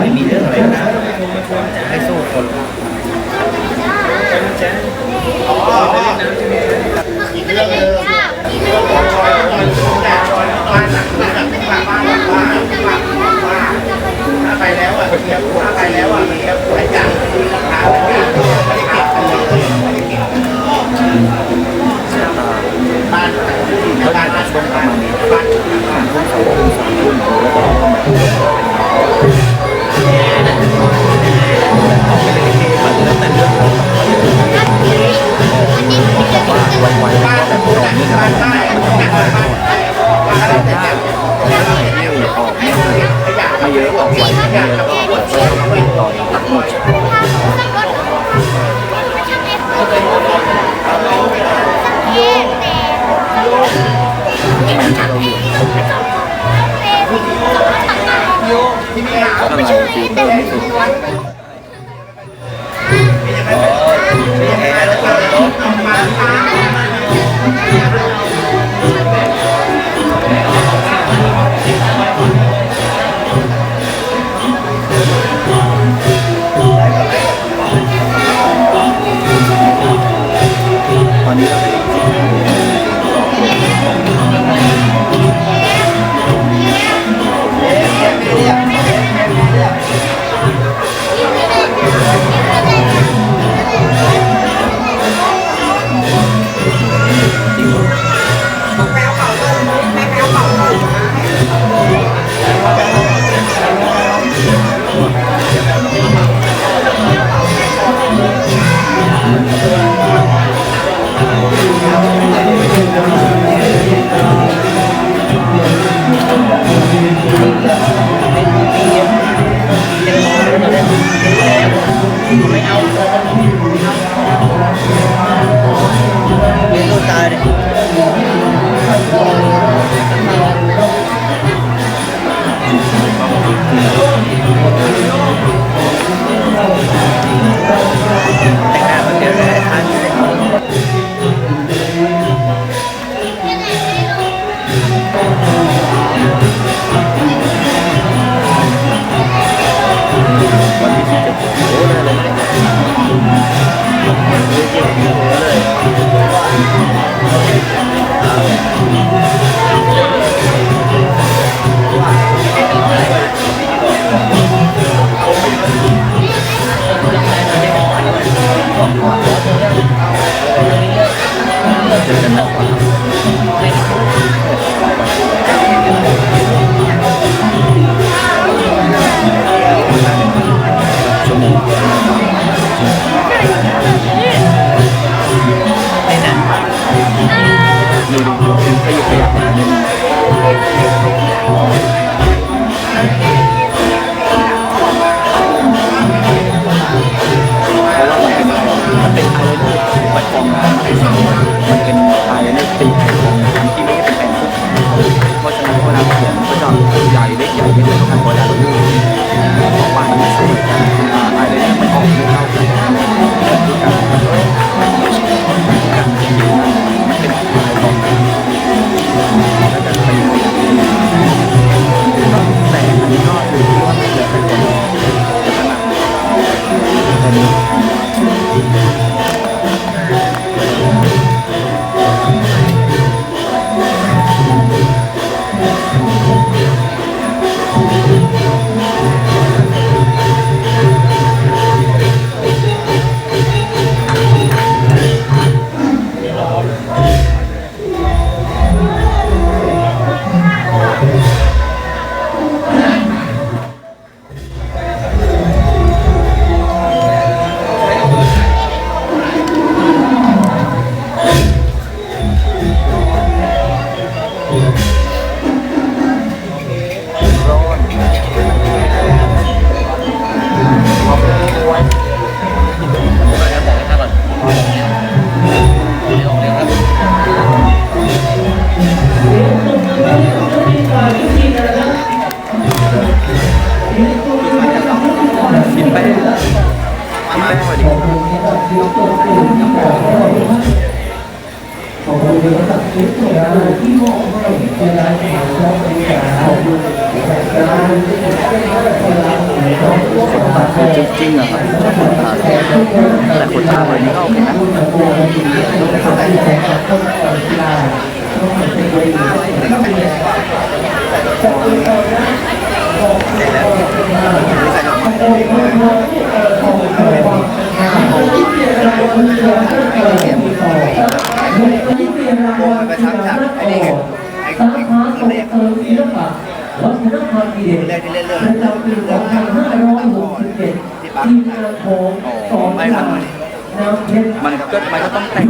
ไม่มีเรื่องอะไรนะให้สู้คนอีกเรื่องนึงอีกเรื่องนึงไปแล้วอะไปแล้วอะไปแล้วอะไปแล้วอะ ตอนนี้ เป็นอะไรที่ปัจจุบัน กินไปมันไปหมดดิขอบคุณที่ตัดสินใจที่มองให้เป็นการแข่งขันเป็นการขอบคุณจริงๆอะครับแต่คนตาบอดนี่ก็โอเคนะต้องเป็น ทำจากไอ้นี่ไงไอ้ไอ้ตัวเลขตัวเลขที่เล่นเรื่องเรื่องเรื่องที่ปั๊บอ๋อไม่มันมันก็มันก็ต้องแต่ง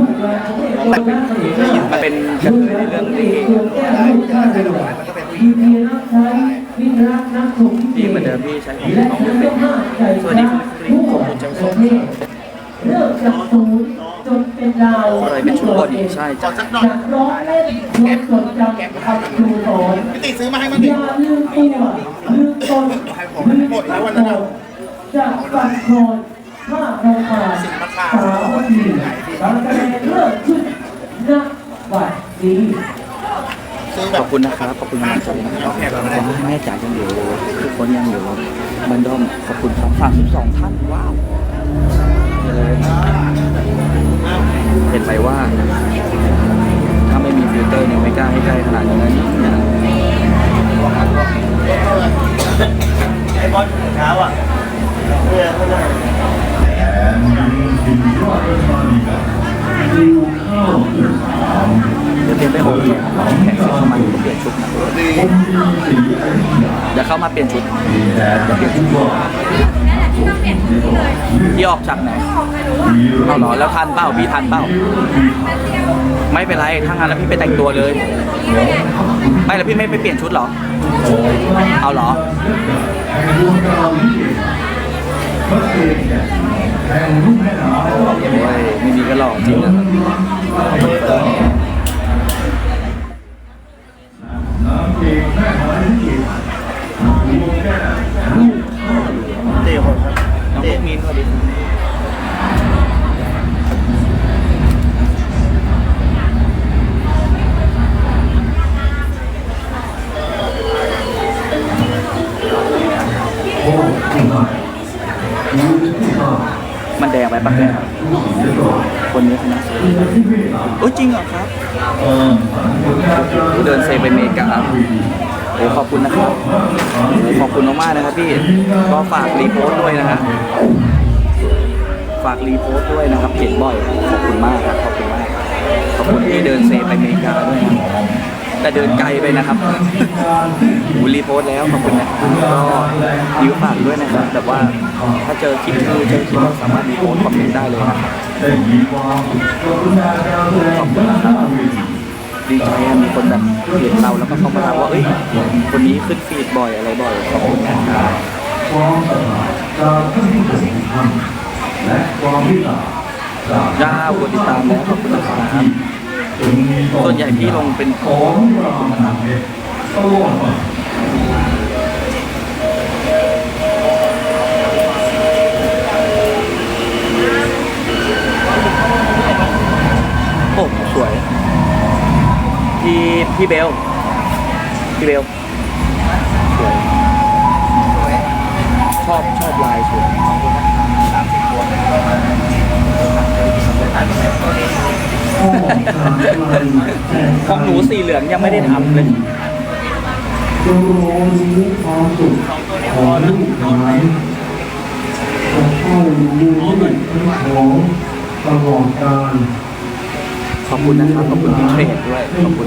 มันเป็นกระเทยในเรื่องลิเกใช้ดอกไม้มันก็เป็นผู้หญิง ดีเหมือนเดิมพี่ใช้ของน้องเป็นสวัสดีคุณคลิปขอบคุณเจ้าสมเริ่มจากศูนย์จนเป็นดาวอะไรเป็นชุดบอดี้ใช่อจ้ะสักหน่อยจากร้องเล่นชวนจดจำคำครูสอนพี่ติซื้อมาให้มันดิอย่าลืมตัวลืมตนลืมตนจากฝันคลนผ้าโครงขาสาวทีการแสดงเริ่มขึ้นณวัดนี้ซื้อแบ ขบอบคุณนะครับ ขอบคุณกำลังใจนะครับขอให้แม่จ๋ายังอยู่ทุกคนยังอยู่บันดอมขอบคุณครับฝาก12ท่าน ว้าวนี่เลยเห็นไหมว่า ถ้าไม่มีฟิลเตอร์เนี่ยไม่กล้าให้ใกล้ขนาดนี้นะเนี่ยไอ้บอลเช้าอะเออเขาเลยเดี๋ยวเตรียมไปหกเนี่ยแข่ง เปลี่ยนชุดนะดีเดี๋ยวเข้ามาเปลี่ยนชุดเปลี่ยนชุดพี่ออกจากไหนเอาหรอแล้วทันเปล่าพี่ทันเปล่าไม่เป็นไรถ้างานแล้วพี่ไปแต่งตัวเลย ไม่แล้วพี่ไม่ไปเปลี่ยนชุดหรอ เอาหรอโอ้ยไม่มีก็หลอกจริงอะเดี๋ย วผมครับน้องพวกมินสวัสดีมันแดงไปปะเนี่ยคนนี้นะโอ้ยจริงเหรอครับ เดินเซไปเมกา อ้ขอบคุณนะครับขอบคุณมากๆนะครับพี่ก็ฝากรีโพสต์ด้วยนะฮะฝากรีโพสต์ด้วยนะครับเห็นบ่อยขอบคุณมากครับขอบคุณมากขอบคุณที่เดินเซไปอเมริกาด้วยนะแต่เดินไกลไปนะครับหูรีโพสต์แล้วขอบคุณนะก็ยิ้วฝากด้วยนะครับแต่ว่าถ้าเจอคลิปคือเจอคลิปก็สามารถรีโพสต์คอมเมนต์ได้เลยนะครับขอบคุณนะครับ ดีใจอะมีคนแบบเห็นเราแล้วก็เข้ามาถามว่าเอ้ยคนนี้ขึ้นฟีดบ่อยอะไรบ่อยขอบคุณนะครับความสะอาดจากท่านผู้ทรงธรรมและความวิตาจากย่ากดติดตามแล้วขอบคุณนะครับจงมีต่อส่วนใหญ่พี่ลงเป็นของรามนาเพชรตลอด พี่พี่เบล พี่เบลสวยชอบชอบลายสวยข้อการไกลแห่งของหนูสีเหลืองยังไม่ได้ทำเลยจงรอรู้ความสุขของลูกหลานจะเข้ารู้ของตลอดการ ขอบคุณนะครับ ขอบคุณพี่เทรดด้วย ขอบคุณ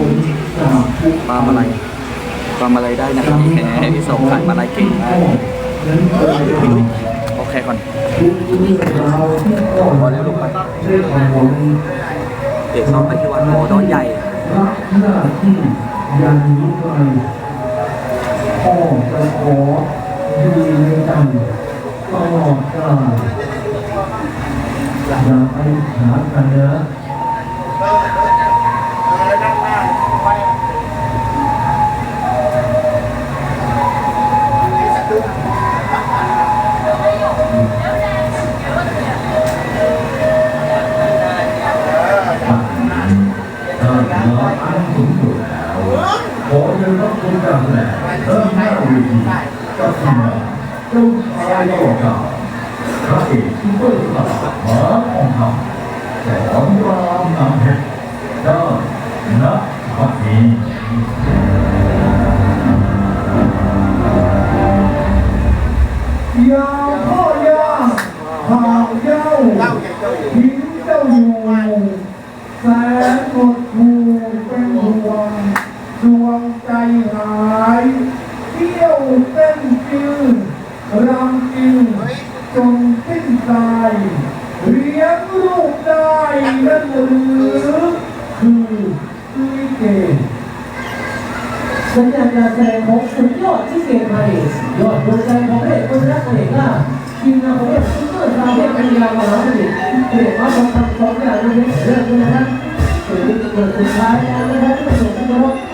จากทุกปาล์มอะไรปามอะไรได้นะครับพี่แหมพี่ส่งขายมาลายเก่งมากโอเคก่อนพอแล้วลูกไปเดี๋ยวเข้าไปที่วัดโมดอนใหญ่พระหน้าที่ยันยุไกลพ่อจะขออยู่ในใจตลอดกาลอย่าไปหากันเราสูงสุดแล้วขอเชิญรับชม การแสดงเริ่มหน้าเวทีกับทีมงานเจ้าชายหล่อกาพระเอกซุปเปอร์สตาร์หาทองคำ สอนรามนำเพชรได้ณบัดนี้ยาวพ่อยาวข่าวเย้าเล่าอย่างเจ้าอยู่ทิ้งเจ้าอยู่แสนหดหูเป็นห่วงดวงใจหายเที่ยวเต้นจืนรำกินจนสิ้นใจ ลี้ยงลูกได้นั่นหรือคือลิเกสัญญาณการแสดงของสุดยอดที่เก่งไทยยอดดวงใจของพระเอกคนรักพระเอกล่าทีมงานของพระเอกซุปเปอร์สตาร์เทพปัญญามหาสนิทพระเอกมาทองคำสองอย่างนี้เริ่มเลยนะครับเกิดเกิดสุดท้ายแล้วนะครับที่ประสบสุขภาพ